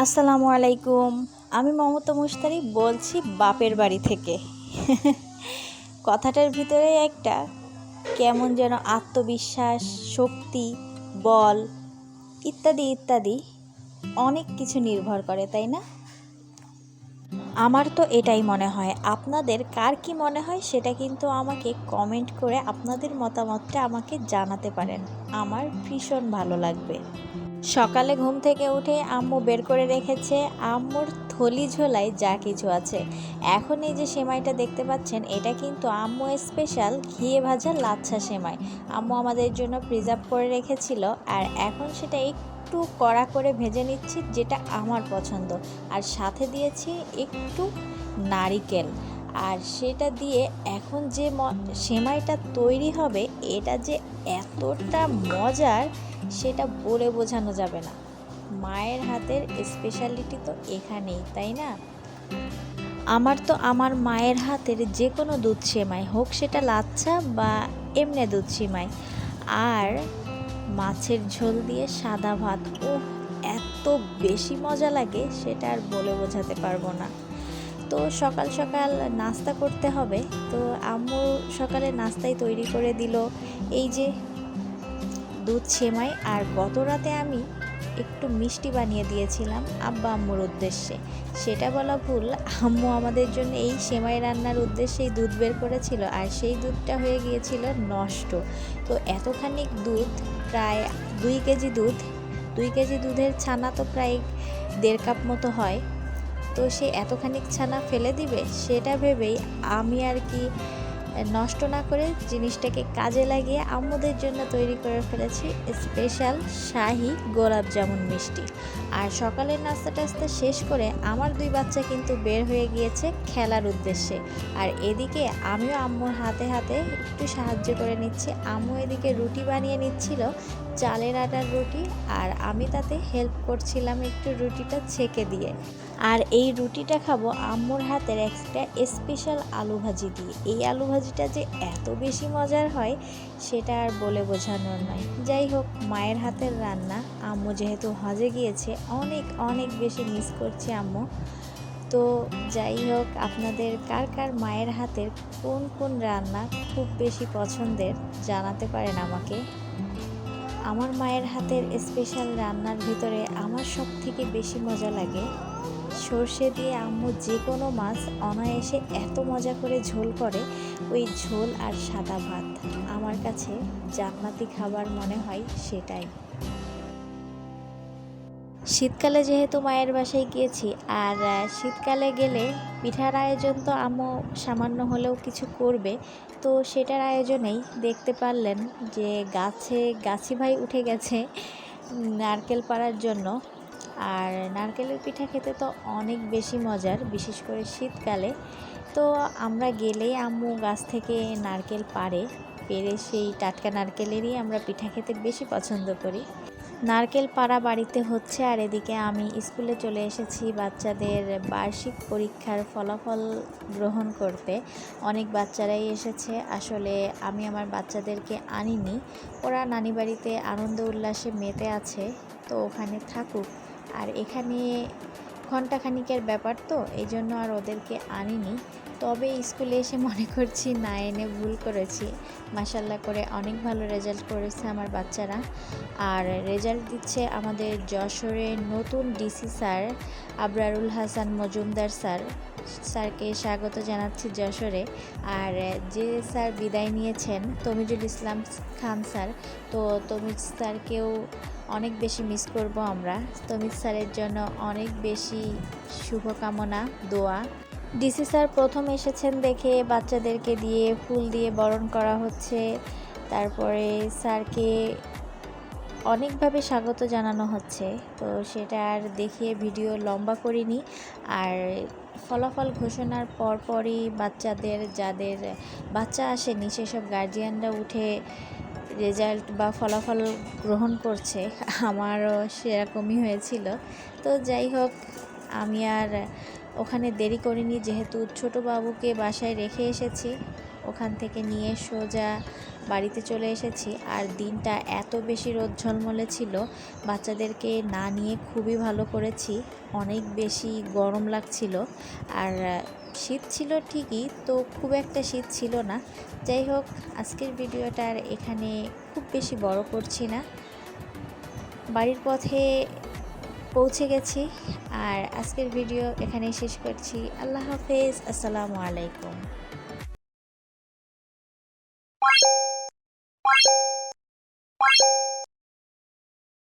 আসসালামু আলাইকুম। আমি মমতা মুস্তারি বলছি বাপের বাড়ি থেকে। কথাটার ভিতরে একটা কেমন যেন আত্মবিশ্বাস, শক্তি, বল, ইত্যাদি ইত্যাদি অনেক কিছু নির্ভর করে, তাই না? আমার তো এটাই মনে হয়। আপনাদের কার কি মনে হয় সেটা কিন্তু আমাকে কমেন্ট করে আপনাদের মতামতটা আমাকে জানাতে পারেন। আমার ভীষণ ভালো লাগবে। সকালে ঘুম থেকে উঠে আম্মু বের করে রেখেছে। আম্মুর থলি ঝোলায় যা কিছু আছে। এখন এই যে সেমাইটা দেখতে পাচ্ছেন, এটা কিন্তু আম্মু স্পেশাল ঘিয়ে ভাজা লাচ্ছা সেমাই। আম্মু আমাদের জন্য প্রিজার্ভ করে রেখেছিল। আর এখন সেটা একটু কড়া করে ভেজে নিচ্ছি, যেটা আমার পছন্দ। আর সাথে দিয়েছি একটু নারিকেল। আর সেটা দিয়ে এখন যে সেমাইটা তৈরি হবে, এটা যে এতটা মজার, সেটা বলে বোঝানো যাবে না। মায়ের হাতের স্পেশালিটি তো এখানেই, তাই না? আমার তো আমার মায়ের হাতের যে কোনো দুধ সেমাই হোক, সেটা লাচ্ছা বা এমনি দুধ সেমাই। আর মাছের ঝোল দিয়ে সাদা ভাত। ও এত বেশি মজা লাগে, সেটা আর বলে বোঝাতে পারব না। তো সকাল সকাল নাস্তা করতে হবে। তো আম্মু সকালে নাস্তাই তৈরি করে দিল। এই যে দুধ সেমাই আর গত রাতে আমি একটু মিষ্টি বানিয়ে দিয়েছিলাম আব্বা আম্মুর উদ্দেশ্যে। সেটা বলা ভুল, আম্মু আমাদের জন্য এই সেমাই রান্নার উদ্দেশ্যেই দুধ বের করেছিল আর সেই দুধটা হয়ে গিয়েছিল নষ্ট। তো এতখানি দুধ, প্রায় দুই কেজি দুধ, দুই কেজি দুধের ছানা তো প্রায় দেড় কাপ মতো হয়। তো সে এতখানি ছানা ফেলে দিবে, সেটা ভেবেই আমি আর কি নষ্ট না করে জিনিসটাকে কাজে লাগিয়ে আম্মুদের জন্য তৈরি করে ফেলেছি স্পেশাল শাহি গোলাপ জামুন মিষ্টি। আর সকালের নাস্তা টাস্তা শেষ করে আমার দুই বাচ্চা কিন্তু বের হয়ে গিয়েছে খেলার উদ্দেশ্যে। আর এদিকে আমিও আম্মুর হাতে হাতে একটু সাহায্য করে নিচ্ছি। আম্মু এদিকে রুটি বানিয়ে নিচ্ছিল, চালের আটার রুটি, আর আমি তাতে হেল্প করছিলাম একটু রুটিটা ছেঁকে দিয়ে। আর এই রুটিটা খাব আম্মুর হাতের একটা স্পেশাল আলু ভাজি দিয়ে। এই আলু ভাজিটা যে এত বেশি মজার হয়, সেটা আর বলে বোঝানোর নয়। যাই হোক, মায়ের হাতের রান্না, আম্মু যেহেতু হজে গিয়েছে, অনেক অনেক বেশি মিস করছে আম্মু। তো যাই হোক, আপনাদের কার কার মায়ের হাতের কোন কোন রান্না খুব বেশি পছন্দের জানাতে পারেন আমাকে। আমার মায়ের হাতের স্পেশাল রান্নার ভিতরে আমার সব থেকে বেশি মজা লাগে সর্ষে দিয়ে আম্মু যে কোনো মাছ অনায়াসে এত মজা করে ঝোল করে, ওই ঝোল আর সাদা ভাত। আমার কাছে জান্নাতি খাবার মনে হয় সেটাই। শীতকালে যেহেতু মায়ের বাসায় গিয়েছি, আর শীতকালে গেলে পিঠার আয়োজন তো আম্মু সামান্য হলেও কিছু করবে, তো সেটার আয়োজনেই দেখতে পারলেন যে গাছে গাছি ভাই উঠে গেছে নারকেল পাড়ার জন্য। আর নারকেলের পিঠা খেতে তো অনেক বেশি মজার, বিশেষ করে শীতকালে। তো আমরা গেলেই আম্মু গাছ থেকে নারকেল পাড়ে, পেরে সেই টাটকা নারকেলেরই আমরা পিঠা খেতে বেশি পছন্দ করি। নারকেল পাড়া বাড়িতে হচ্ছে আর এদিকে আমি স্কুলে চলে এসেছি বাচ্চাদের বার্ষিক পরীক্ষার ফলাফল গ্রহণ করতে। অনেক বাচ্চারাই এসেছে, আসলে আমি আমার বাচ্চাদেরকে আনিনি। ওরা নানি বাড়িতে আনন্দ উল্লাসে মেতে আছে, তো ওখানে থাকুক। আর এখানে ঘণ্টাখানিকের ব্যাপার তো এই জন্য আর ওদেরকে আনিনি। তবে স্কুলে এসে মনে করছি, না এনে ভুল করেছি। মাসাল্লাহ করে অনেক ভালো রেজাল্ট করেছে আমার বাচ্চারা। আর রেজাল্ট দিচ্ছে আমাদের যশোরের নতুন DC sir Abrarul Hasan Majumdar sir স্যারকে স্বাগত জানাচ্ছি যশোরে। আর যে স্যার বিদায় নিয়েছেন, তমিজুল ইসলাম খান স্যার, তো তমিজ স্যারকেও অনেক বেশি মিস করব আমরা। তমিজ স্যারের জন্য অনেক বেশি শুভকামনা, দোয়া। ডিসি স্যার প্রথম এসেছেন দেখে বাচ্চাদেরকে দিয়ে ফুল দিয়ে বরণ করা হচ্ছে। তারপরে স্যারকে অনেকভাবে স্বাগত জানানো হচ্ছে। তো সেটা আর দেখিয়ে ভিডিও লম্বা করিনি। আর ফলাফল ঘোষণার পরপরই বাচ্চাদের, যাদের বাচ্চা আসেনি, সেসব গার্জিয়ানরা উঠে রেজাল্ট বা ফলাফল গ্রহণ করছে। আমারও সেরকমই হয়েছিল। তো যাই হোক, আমি আর ওখানে দেরি করিনি, যেহেতু ছোট বাবুকে বাসায় রেখে এসেছি, ওখান থেকে নিয়ে সোজা বাড়িতে চলে এসেছি আর দিনটা এত বেশি রোদ ঝলমলে ছিল, বাচ্চাদেরকে না নিয়ে খুবই ভালো করেছি, অনেক বেশি গরম লাগছিল। আর শীত ছিল ঠিকই, তো খুব একটা শীত ছিল না। যাই হোক, আজকের ভিডিওটা আর এখানে খুব বেশি বড় করছি না। বাড়ির পথে পৌঁছে গেছি আর আজকের ভিডিও এখানেই শেষ করছি। আল্লাহ হাফেজ, আসসালামু আলাইকুম।